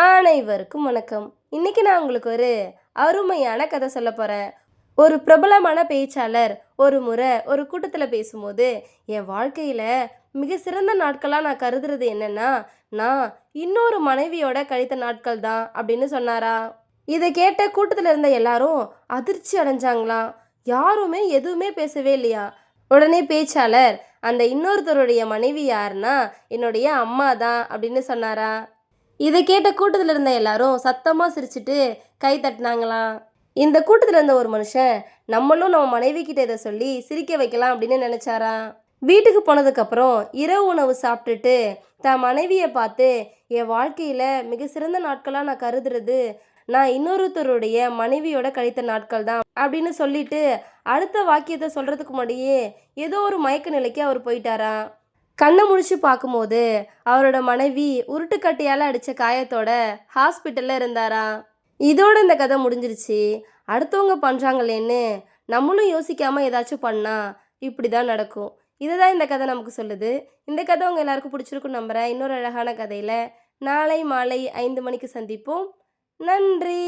அனைவருக்கும் வணக்கம். இன்னைக்கு நான் உங்களுக்கு ஒரு அருமையான கதை சொல்ல போகிறேன் ஒரு பிரபலமான பேச்சாளர் ஒரு முறை ஒரு கூட்டத்தில் பேசும்போது என் வாழ்க்கையில் மிக சிறந்த நாட்களாக நான் கருதுறது என்னென்னா நான் இன்னொரு மனைவியோட கழித்த நாட்கள் தான் அப்படின்னு சொன்னாரா? இதை கேட்ட கூட்டத்தில் இருந்த எல்லாரும் அதிர்ச்சி அடைஞ்சாங்களாம். யாருமே எதுவுமே பேசவே இல்லையா? உடனே பேச்சாளர் அந்த இன்னொருத்தருடைய மனைவி யாருன்னா என்னுடைய அம்மா தான் அப்படின்னு சொன்னாரா? இதை கேட்ட கூட்டத்தில் இருந்த எல்லாரும் சத்தமாக சிரிச்சுட்டு கை தட்டினாங்களாம் இந்த கூட்டத்தில் இருந்த ஒரு மனுஷன் நம்மளும் நம்ம மனைவி கிட்ட இதை சொல்லி சிரிக்க வைக்கலாம் அப்படின்னு நினச்சாரா? வீட்டுக்கு போனதுக்கப்புறம் இரவு உணவு சாப்பிட்டுட்டு தன் மனைவியை பார்த்து என் வாழ்க்கையில் மிக சிறந்த நாட்களாக நான் கருதுறது நான் இன்னொருத்தருடைய மனைவியோட கழித்த நாட்கள் தான் அப்படின்னு சொல்லிட்டு அடுத்த வாக்கியத்தை சொல்கிறதுக்கு முன்னாடியே ஏதோ ஒரு மயக்க நிலைக்கு அவர் போயிட்டாராம் கண்ணை முடிச்சு பார்க்கும்போது அவரோட மனைவி உருட்டுக்கட்டையால் அடித்த காயத்தோட ஹாஸ்பிட்டலில் இருந்தாராம் இதோட இந்த கதை முடிஞ்சிருச்சு. அடுத்தவங்க பண்ணுறாங்களேன்னு நம்மளும் யோசிக்காமல் ஏதாச்சும் பண்ணால் இப்படி தான் நடக்கும். இதுதான் இந்த கதை நமக்கு சொல்லுது. இந்த கதை உங்கள் எல்லாருக்கும் பிடிச்சிருக்கும் நம்புகிறேன் இன்னொரு அழகான கதையில் நாளை மாலை ஐந்து மணிக்கு சந்திப்போம். நன்றி!